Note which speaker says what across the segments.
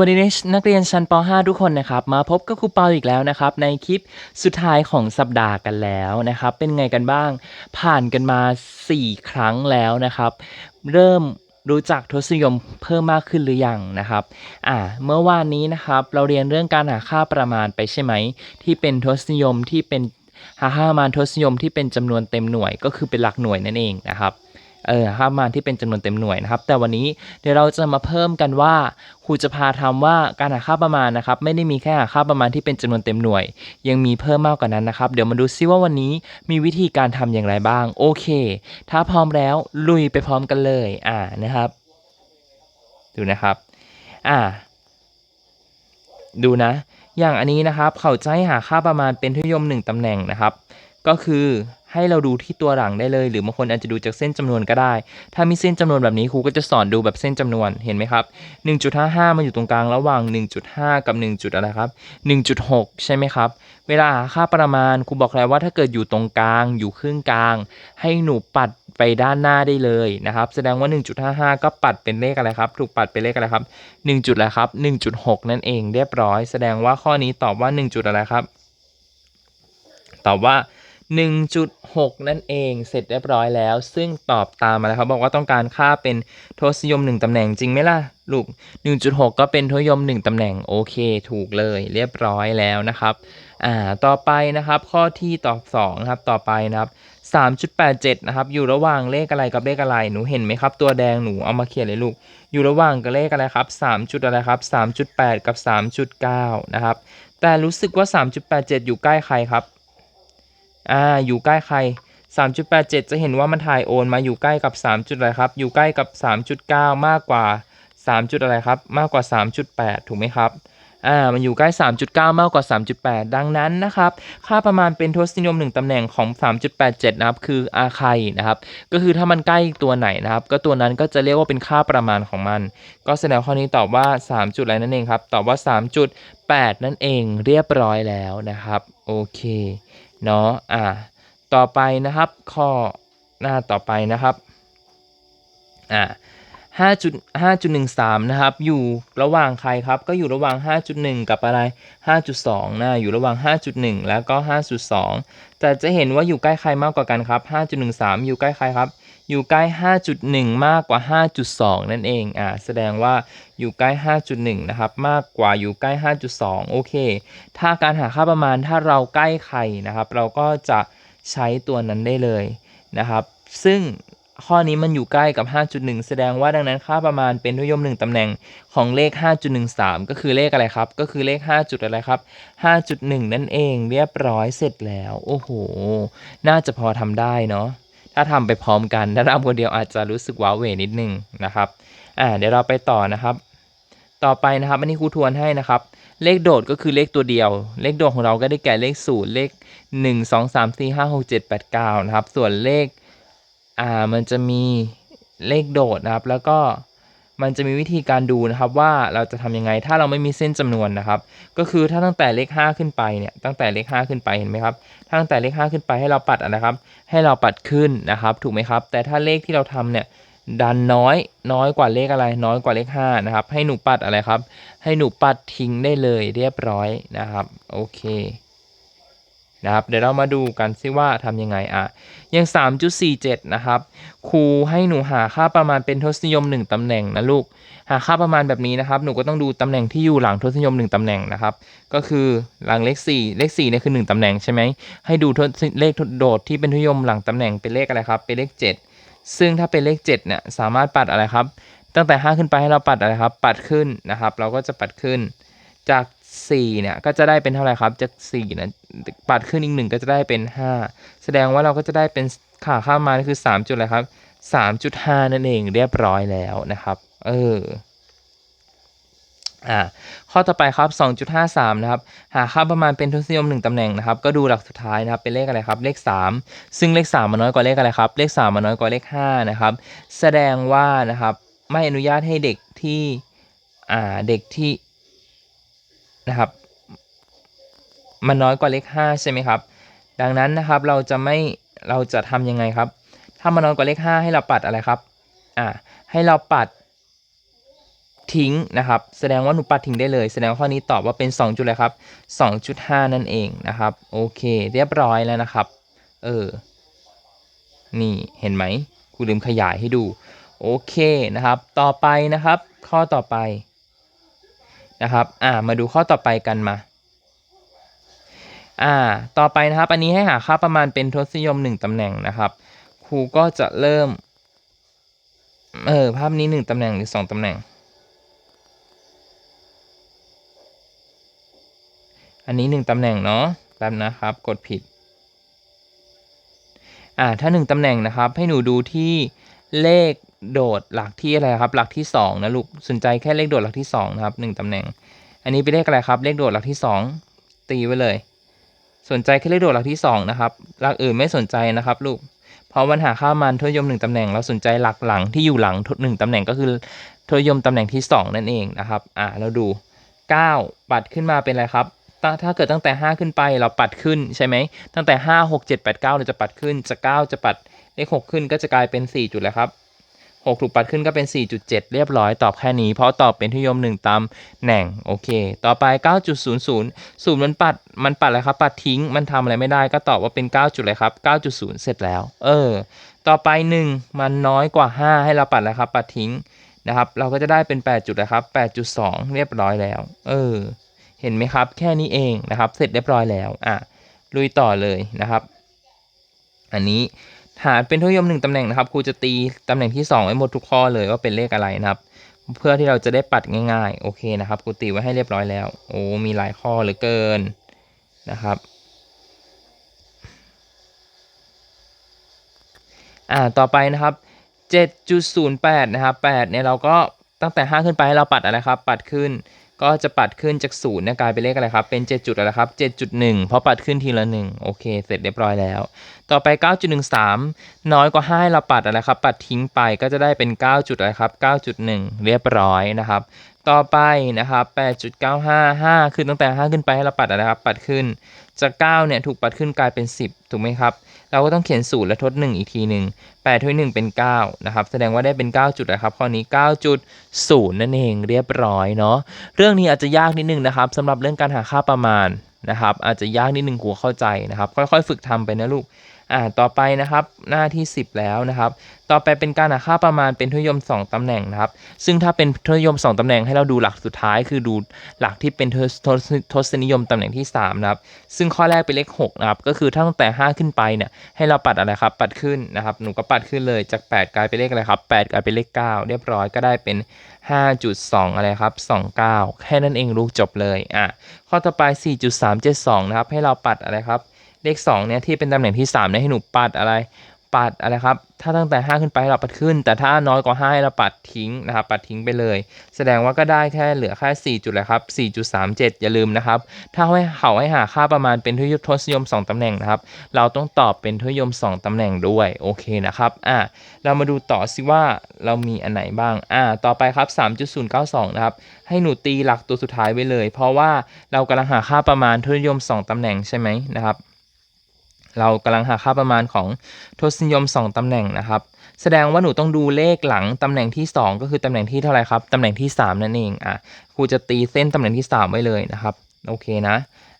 Speaker 1: สวัสดีนักเรียนชั้นป .5 ทุกคนนะครับ มาพบกับครูเปาอีกแล้วนะครับ ในคลิปสุดท้ายของสัปดาห์กันแล้วนะครับ เป็นไงกันบ้าง ผ่านกันมา 4 ครั้งแล้วนะครับ เริ่มรู้จักทศนิยมเพิ่มมากขึ้นหรือยังนะครับ อ่า เมื่อวานนี้นะครับ เราเรียนเรื่องการหาค่าประมาณไปใช่ไหม ที่เป็นทศนิยมที่เป็นหาค่าประมาณทศนิยมที่เป็นจำนวนเต็มหน่วยก็คือเป็นหลักหน่วยนั่นเองนะครับ เออค่าประมาณที่เป็นจำนวนเต็มหน่วยนะครับ แต่วันนี้เดี๋ยวเราจะมาเพิ่มกันว่าครูจะพาทำว่าการหาค่าประมาณนะครับ ไม่ได้มีแค่หาค่าประมาณที่เป็นจำนวนเต็มหน่วย ยังมีเพิ่มมากกว่านั้นนะครับ เดี๋ยวมาดูซิว่าวันนี้มีวิธีการทำอย่างไรบ้าง โอเค ถ้าพร้อมแล้วลุยไปพร้อมกันเลยอ่านะครับ ดูนะครับอ่าดูนะ อย่างอันนี้นะครับ เขาจะให้หาค่าประมาณเป็นทศนิยมหนึ่งตำแหน่งนะครับ ก็คือ ให้เราดูที่ตัวหลังได้เลย หรือบางคนอาจจะดูจากเส้นจำนวนก็ได้ ถ้ามีเส้นจำนวนแบบนี้ครูก็จะสอนดูแบบเส้นจำนวนเห็นไหมครับ 1.55 มันอยู่ตรงกลางระหว่าง 1.5 กับ 1. จุดอะไรครับ1.6 ใช่ไหมครับ เวลาหาค่าประมาณครูบอกแล้วว่าถ้าเกิดอยู่ตรงกลางอยู่ครึ่งกลาง ให้หนูปัดไปด้านหน้าได้เลยนะครับ แสดงว่า 1.55 ก็ปัดเป็นเลขอะไรครับ ถูกปัดเป็นเลขอะไรครับ1จุดอะไรครับ 1.6 นั่นเองเรียบร้อย แสดงว่าข้อนี้ตอบว่า 1 จุดอะไรครับ ตอบว่า 1.6 นั่นเองเสร็จเรียบร้อยแล้ว ซึ่งตอบตามมาแล้วครับบอกว่าต้องการค่าเป็นทศนิยม 1ตำแหน่งจริงไหมล่ะลูก 1.6 ก็เป็นทศนิยม 1ตำแหน่งโอเค ถูกเลยเรียบร้อยแล้วนะครับอ่าต่อไปนะครับข้อที่ตอบ2นะครับต่อไปนะครับ3.87นะครับอยู่ระหว่างเลขอะไรกับเลขอะไรหนูเห็นไหมครับ ตัวแดงหนูเอามาเขียนเลยลูก อยู่ระหว่างกับเลขอะไรครับ3จุดอะไรครับ3.8 กับ 3.9 นะครับแต่รู้สึกว่า 3.87 อยู่ใกล้ใครครับ อ่าอยู่ใกล้ใคร 3.87 จะเห็นว่ามันถ่ายโอนมาอยู่ใกล้กับ 3 จุดอะไรครับ อยู่ใกล้กับ 3.9 มากกว่า 3 จุดอะไรครับ มากกว่า 3.8 ถูกไหมครับ อ่ามันอยู่ใกล้ 3.9 มากกว่า 3.8 ดังนั้นนะครับ ค่าประมาณเป็นทศนิยม 1ตำแหน่งของ 3.87 นะครับ คืออาใคนะครับ ก็คือถ้ามันใกล้ตัวไหนนะครับ ก็ตัวนั้นก็จะเรียกว่าเป็นค่าประมาณของมัน ก็แสดงข้อนี้ตอบว่า 3 จุดอะไรนั่นเองครับ ตอบว่า 3.8 นั่นเองเรียบร้อยแล้วนะครับ โอเค เนาะ อ่า ต่อไปนะครับ ข้อหน้าต่อไปนะครับ อ่า 5.5.13 นะครับ อยู่ระหว่างใครครับ ก็อยู่ระหว่าง 5.1 กับอะไร 5.2 นะ อยู่ระหว่าง 5.1 แล้วก็ 5.2 แต่จะเห็นว่าอยู่ใกล้ใครมากกว่ากันครับ 5.13 อยู่ใกล้ใครครับ อยู่ใกล้ 5.1 มากกว่า 5.2 นั่นเอง อ่า แสดงว่าอยู่ใกล้ 5.1 นะครับ มากกว่าอยู่ใกล้ 5.2 โอเค ถ้าการหาค่าประมาณ ถ้าเราใกล้ใครนะครับ เราก็จะใช้ตัวนั้นได้เลยนะครับ ซึ่ง ข้อนี้มันอยู่ใกล้กับ 5.1 แสดงว่าดังนั้นค่าประมาณเป็นทศนิยม 1ตำแหน่งของเลข 5.13 ก็คือเลขอะไรครับ ก็คือเลข 5 จุดอะไรครับ 5.1 นั่นเองเรียบร้อยเสร็จแล้ว โอ้โห น่าจะพอทำได้เนาะถ้าทำไปพร้อมกัน ถ้าทำคนเดียวอาจจะรู้สึกว้าเหวนิดนึงนะครับอ่าเดี๋ยวเราไปต่อนะครับ ต่อไปนะครับอันนี้ครูทวนให้นะครับเลขโดดก็คือเลขตัวเดียว เลขโดดของเราก็ได้แก่เลขศูนย์เลข 1 2 3 4 5 6 7 8 9 นะครับ ส่วนเลข อ่ามันจะมีเลขโดดนะครับ แล้วก็มันจะมีวิธีการดูนะครับว่าเราจะทำยังไงถ้าเราไม่มีเส้นจำนวนนะครับ ก็คือถ้าตั้งแต่เลข 5 ขึ้นไปเนี่ยตั้งแต่เลข 5 ขึ้นไปเห็นไหมครับถ้าตั้งแต่เลข 5 ขึ้นไปให้เราปัดอะครับ ให้เราปัดขึ้นนะครับ ถูกไหมครับ แต่ถ้าเลขที่เราทำเนี่ยดันน้อยน้อยกว่าเลขอะไรน้อยกว่าเลข5นะครับให้หนูปัดอะไรครับ ให้หนูปัดทิ้งได้เลยเรียบร้อยนะครับ โอเค นะครับเดี๋ยวเรามาดูกันซิว่าทำยังไงอะอย่าง 3.47 นะครับครูให้หนูหาค่าประมาณเป็นทศนิยม 1ตำแหน่งนะลูก หาค่าประมาณแบบนี้นะครับหนูก็ต้องดูตำแหน่งที่อยู่หลังทศนิยม 1ตำแหน่งนะครับก็คือหลังเลข 4 เลข4เนี่ยคือ 1ตำแหน่งใช่ไหมให้ดูทศเลขโดดที่เป็นทศนิยมหลังตำแหน่งเป็นเลขอะไรครับเป็นเลข 7 ซึ่งถ้าเป็นเลข7เนี่ยสามารถปัดอะไรครับ ตั้งแต่ 5 ขึ้นไปให้เราปัดอะไรครับ ปัดขึ้นนะครับ เราก็จะปัดขึ้น จาก 4เนี่ยก็จะได้เป็นเท่าไหร่ครับจาก4นี่ยปัดขึ้นอีกหนึ่งก็จะได้เป็น 5 แสดงว่าเราก็จะได้เป็นค่าค่ามาคือ3จุดอะไรครับ3.5 นั่นเองเรียบร้อยแล้วนะครับ เอออ่าข้อต่อไปครับ 2.53 นะครับ หาค่าประมาณเป็นทศนิยม 1ตำแหน่งนะครับ ก็ดูหลักสุดท้ายนะครับ เป็นเลขอะไรครับ เลข 3 ซึ่งเลข 3 มันน้อยกว่าเลขอะไรครับ เลข 3 มันน้อยกว่าเลข 5 นะครับ แสดงว่านะครับ ไม่อนุญาตให้เด็กที่ อ่า เด็กที่ นะครับ มันน้อยกว่าเลข 5 ใช่ไหมครับ ดังนั้นนะครับเราจะไม่เราจะทำยังไงครับ ถ้ามันน้อยกว่าเลข 5 ให้เราปัดอะไรครับอ่าให้เราปัดทิ้งนะครับ แสดงว่าหนูปัดทิ้งได้เลย แสดงว่าข้อนี้ตอบว่าเป็น 2จุดเลยครับ 2.5 นั่นเองนะครับ โอเค เรียบร้อยแล้วนะครับ เออ นี่เห็นไหมครูลืมขยายให้ดู โอเคนะครับ ต่อไปนะครับ ข้อต่อไป นะครับ อ่า มาดูข้อต่อไปกันมา อ่า ต่อไปนะครับ อันนี้ให้หาค่าประมาณเป็นทศนิยม 1ตำแหน่งนะครับ ครูก็จะเริ่ม เออ ภาพนี้ 1ตำแหน่งหรือ 2ตำแหน่ง อันนี้ 1ตำแหน่งเนาะแป๊บนะครับ กดผิด อ่า ถ้า 1ตำแหน่งนะครับ ให้หนูดูที่เลข โดดหลักที่อะไรครับ หลักที่ 2 นะลูกสนใจแค่เลขโดดหลักที่2นะครับ1ตำแหน่ง อันนี้เป็นเลขอะไรครับ เลขโดดหลักที่ 2 ตีไว้เลย สนใจแค่เลขโดดหลักที่2นะครับหลักอื่นไม่สนใจนะครับลูกเพราะมันหาค่ามันทศนิยม1ตำแหน่งเราสนใจหลักหลังที่อยู่หลังหนึ่งตำแหน่งก็คือทศยมตำแหน่งที่ 2 นั่นเองนะครับอ่าเราดู 9 ปัดขึ้นมาเป็นอะไรครับถ้าถ้าเกิดตั้งแต่ 5 ขึ้นไปเราปัดขึ้นใช่ไหมตั้งแต่ 5 6 7 8 9เราจะปัดขึ้นจะ9จะปัดเลข6ขึ้นก็จะกลายเป็น 4 จุดแล้วครับ 6 ถูกปัดขึ้นก็เป็น 4.7 เรียบร้อยตอบแค่นี้ เพราะตอบเป็นทศนิยม 1ตามแหน่ง โอเค ต่อไป 9.00ศูนย์มันปัดมันปัดอะไรครับ ปัดทิ้งมันทำอะไรไม่ได้ก็ตอบว่าเป็น 9 จุดเลยครับ 9.0 เสร็จแล้ว เออ ต่อไป 1 มันน้อยกว่า 5 ให้เราปัดอะไรครับ ปัดทิ้งนะครับเราก็จะได้เป็น 8 จุดนะครับ 8.2 เรียบร้อยแล้ว เออ เห็นไหมครับ แค่นี้เองนะครับ เสร็จเรียบร้อยแล้ว อะ ลุยต่อเลยนะครับ อันนี้ หารเป็นทศนิยมหนึ่งตำแหน่งนะครับครูจะตีตำแหน่งที่2ไว้หมดทุกข้อเลยว่าเป็นเลขอะไรนะครับ เพื่อที่เราจะได้ปัดง่ายๆ โอเคนะครับครูตีไว้ให้เรียบร้อยแล้ว โอ้มีหลายข้อเหลือเกินนะครับอ่าต่อไปนะครับ 7.08 นะครับ8เนี่ยเราก็ตั้งแต่ 5 ขึ้นไปให้เราปัดอะไรครับ ปัดขึ้น ก็จะปัดขึ้นจากศูนย์กลายเป็นเลขอะไรครับ เป็น 7 จุดอะไรครับ 7.1 เพราะปัดขึ้นทีละ 1 โอเค เสร็จเรียบร้อยแล้ว ต่อไป 9.13 น้อยกว่า5ให้เราปัดอะไรครับ ปัดทิ้งไปก็จะได้เป็น 9 จุดอะไรครับ 9.1 เรียบร้อยนะครับ ต่อไปนะครับ 8.955คือตั้งแต่ 5 ขึ้นไปให้เราปัดอะไรครับ ปัดขึ้น จาก 9 เนี่ยถูกปัดขึ้นกลายเป็น 10 ถูกไหมครับ เราก็ต้องเขียนศูนย์และทด 1 อีกทีหนึ่ง8ทด1เป็น 9 นะครับ แสดงว่าได้เป็น 9 จุดนะครับ ข้อนี้ 9.0 นั่นเองเรียบร้อยเนาะ เรื่องนี้อาจจะยากนิดนึงนะครับสำหรับเรื่องการหาค่าประมาณนะครับ อาจจะยากนิดนึงครูเข้าใจนะครับ ค่อยๆ ฝึกทำไปนะลูก อ่าต่อไปนะครับหน้าที่ 10 แล้วนะครับ ต่อไปเป็นการหาค่าประมาณเป็นทศนิยม 2 ตำแหน่งนะครับ ซึ่งถ้าเป็นทศนิยม 2 ตำแหน่งให้เราดูหลักสุดท้าย คือดูหลักที่เป็นทศนิยมตำแหน่งที่3นะครับซึ่งข้อแรกเป็นเลข6นะครับก็คือถ้าตั้งแต่ 5 ขึ้นไปเนี่ยให้เราปัดอะไรครับปัดขึ้นนะครับหนูก็ปัดขึ้นเลยจาก 8 กลายเป็นเลขอะไรครับ 8 กลายเป็นเลข 9 เรียบร้อยก็ได้เป็น 5.2 อะไรครับ 29 แค่นั้นเองลูกจบเลยอะข้อต่อไป 4.372 นะครับให้เราปัดอะไรครับ เลข2เนี่ยที่เป็นตำแหน่งที่3เนี่ยให้หนูปัดอะไร ปัดอะไรครับ ถ้าตั้งแต่ 5 ขึ้นไปเราปัดขึ้น แต่ถ้าน้อยกว่า5ให้เราปัดทิ้งนะครับ ปัดทิ้งไปเลย แสดงว่าก็ได้แค่เหลือแค่4จุดเลยครับ4.37 อย่าลืมนะครับ ถ้าให้เขาให้หาค่าประมาณเป็นทศนิยม 2ตำแหน่งนะครับ เราต้องตอบเป็นทศนิยม 2ตำแหน่งด้วย โอเคนะครับ อะเรามาดูต่อสิว่าเรามีอันไหนบ้าง อ่า ต่อไปครับ 3.092 นะครับให้หนูตีหลักตัวสุดท้ายไว้เลย เพราะว่าเรากำลังหาค่าประมาณทศนิยม 2ตำแหน่งใช่ไหมนะครับ เรากำลังหาค่าประมาณของทศนิยม 2ตำแหน่งนะครับ แสดงว่าหนูต้องดูเลขหลังตำแหน่งที่ 2 ก็คือตำแหน่งที่เท่าไหร่ครับตำแหน่งที่ 3 นั่นเองอะครูจะตีเส้นตำแหน่งที่ 3 ไว้เลยนะครับโอเคนะ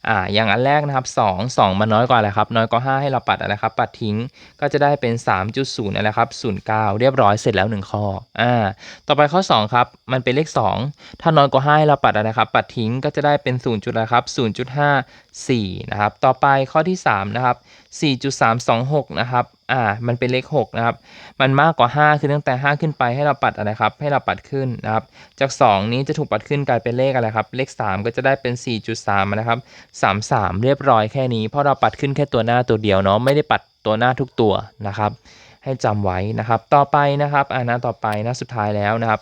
Speaker 1: อ่าอย่างอันแรกนะครับ 2 2 มันน้อยกว่าอะไรครับ น้อยกว่า 5 ให้เราปัดอะไรครับ ปัดทิ้งก็จะได้เป็น 3.0อะไรครับ09 เรียบร้อยเสร็จแล้ว 1 ข้ออ่าต่อไปข้อ 2 ครับ มันเป็นเลข 2 ถ้าน้อยกว่า 5 ให้เราปัดอะไรครับ ปัดทิ้งก็จะได้เป็น0จุดอะไรครับ0.54นะครับต่อไปข้อที่ 3 นะครับ 4.326 นะครับอ่ามันเป็นเลข6นะครับ มันมากกว่า 5 คือตั้งแต่ 5 ขึ้นไปให้เราปัดอะไรครับ ให้เราปัดขึ้นนะครับ จาก 2 นี้จะถูกปัดขึ้นกลายเป็นเลขอะไรครับ เลข 3 ก็จะได้เป็น 4.3นะครับ33 เรียบร้อยแค่นี้ เพราะเราปัดขึ้นแค่ตัวหน้าตัวเดียวเนาะไม่ได้ปัดตัวหน้าทุกตัวนะครับ ให้จำไว้นะครับ ต่อไปนะครับอ่าหน้าต่อไปหน้าสุดท้ายแล้วนะครับ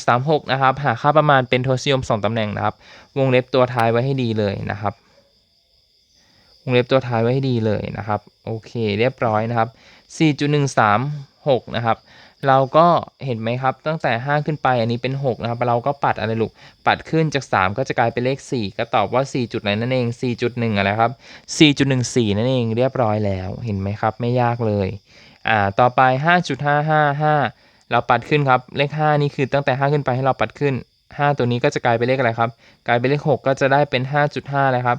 Speaker 1: 4.136 นะครับ หาค่าประมาณเป็นโทศนิยม 2ตำแหน่งนะครับ วงเล็บตัวท้ายไว้ให้ดีเลยนะครับ วงเล็บตัวท้ายไว้ให้ดีเลยนะครับ โอเค เรียบร้อยนะครับ 4.136 นะครับ เราก็เห็นไหมครับ ตั้งแต่ 5 ขึ้นไปอันนี้เป็น 6 นะครับ เราก็ปัดอะไรลูก ปัดขึ้นจาก 3 ก็จะกลายเป็นเลข 4 ก็ตอบว่า 4 จุดไหนนั่นเอง 4.1 อะไรครับ 4.14 นั่นเองเรียบร้อยแล้ว เห็นไหมครับ ไม่ยากเลย อ่า ต่อไป 5.555 เราปัดขึ้นครับ เลข 5 นี่คือตั้งแต่ 5 ขึ้นไปให้เราปัดขึ้น 5 ตัวนี้ก็จะกลายเป็นเลขอะไรครับ กลายเป็นเลข 6 ก็จะได้เป็น 5.5เลยครับ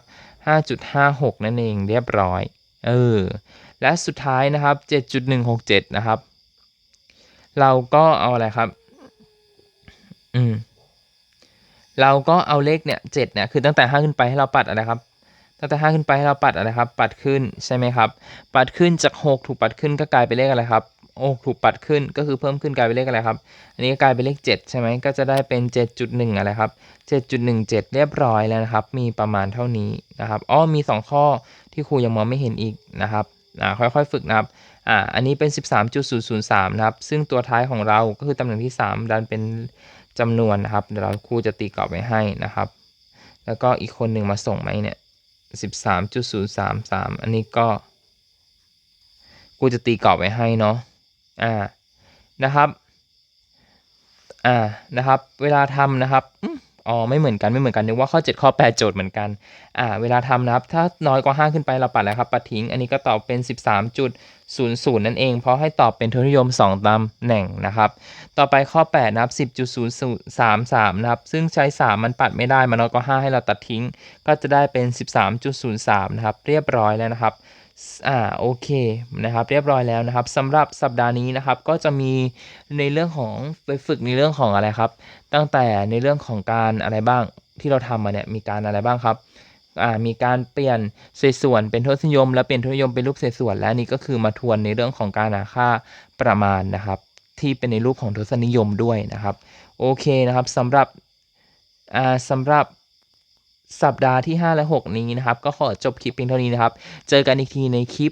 Speaker 1: 5.56 นั่นเอง เรียบร้อย เออ และสุดท้ายนะครับ 7.167 นะครับ เราก็เอาอะไรครับ อืม เราก็เอาเลขเนี่ยเจ็ดเนี่ยคือตั้งแต่5ขึ้นไปให้เราปัดอะไรครับ ตั้งแต่5ขึ้นไปให้เราปัดอะไรครับ ปัดขึ้นใช่ไหมครับ ปัดขึ้นจาก6ถูกปัดขึ้นก็กลายเป็นเลขอะไรครับโอ้ถูกปัดขึ้นก็คือเพิ่มขึ้นกลายเป็นเลขอะไรครับ อันนี้ก็กลายเป็นเลข 7 ใช่ไหมก็จะได้เป็น 7.1 อะไรครับ 7.17 เรียบร้อยแล้วนะครับ มีประมาณเท่านี้นะครับอ๋อมี 2 ข้อที่ครูยังมองไม่เห็นอีกนะครับอ่าค่อยๆ ฝึกนะครับ อ่าอันนี้เป็น 13.003 นะครับ ซึ่งตัวท้ายของเราก็คือตำแหน่งที่ 3 ดันเป็นจำนวนนะครับ เดี๋ยวเราครูจะตีกรอบไว้ให้นะครับ แล้วก็อีกคนหนึ่งมาส่งไหมเนี่ย 13.033 อันนี้ก็กูจะตีกรอบไว้ให้เนาะอ่านะครับ อ่านะครับ เวลาทำนะครับ อ๋อไม่เหมือนกันไม่เหมือนกันนึกว่าข้อ 7 ข้อ 8 โจทย์เหมือนกันอ่าเวลาทำนะครับ ถ้าน้อยกว่า 5 ขึ้นไปเราปัดอะไรครับปัดทิ้ง อันนี้ก็ตอบเป็น 13.00 นั่นเอง เพราะให้ตอบเป็นทศนิยม 2ตำแหน่งนะครับ ต่อไปข้อ 8 นะครับ 10.033 นะครับ ซึ่งใช้ 3 มันปัดไม่ได้มันน้อยกว่า 5 ให้เราตัดทิ้ง ก็จะได้เป็น 13.03 นะครับ เรียบร้อยแล้วนะครับ อ่าโอเคนะครับเรียบร้อยแล้วนะครับสำหรับสัปดาห์นี้นะครับก็จะมีในเรื่องของไปฝึกในเรื่องของอะไรครับ ตั้งแต่ในเรื่องของการอะไรบ้างที่เราทำมาเนี่ยมีการอะไรบ้างครับอ่ามีการเปลี่ยนเศษส่วนเป็นทศนิยม และเปลี่ยนทศนิยมเป็นรูปเศษส่วน และนนี่ก็คือมาทวนในเรื่องของการหาค่าประมาณนะครับ ที่เป็นในรูปของทศนิยมด้วยนะครับโอเคนะครับสำหรับอ่าสำหรับ สัปดาห์ที่ 5 และ 6 นี้นะครับ ก็ขอจบคลิปเพียงเท่านี้นะครับ เจอกันอีกทีในคลิป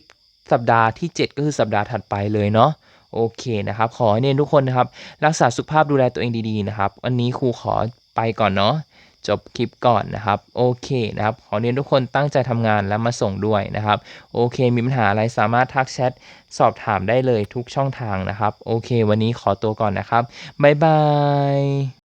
Speaker 1: สัปดาห์ที่ 7 ก็คือสัปดาห์ถัดไปเลยเนาะโอเคนะครับ ขอให้เน้นทุกคนนะครับ รักษาสุขภาพดูแลตัวเองดีๆนะครับ วันนี้ครูขอไปก่อนเนาะจบคลิปก่อนนะครับ โอเคนะครับ ขอเน้นทุกคนตั้งใจทำงานแล้วมาส่งด้วยนะครับ โอเค มีปัญหาอะไรสามารถทักแชทสอบถามได้เลยทุกช่องทางนะครับ โอเค วันนี้ขอตัวก่อนนะครับ บ๊ายบาย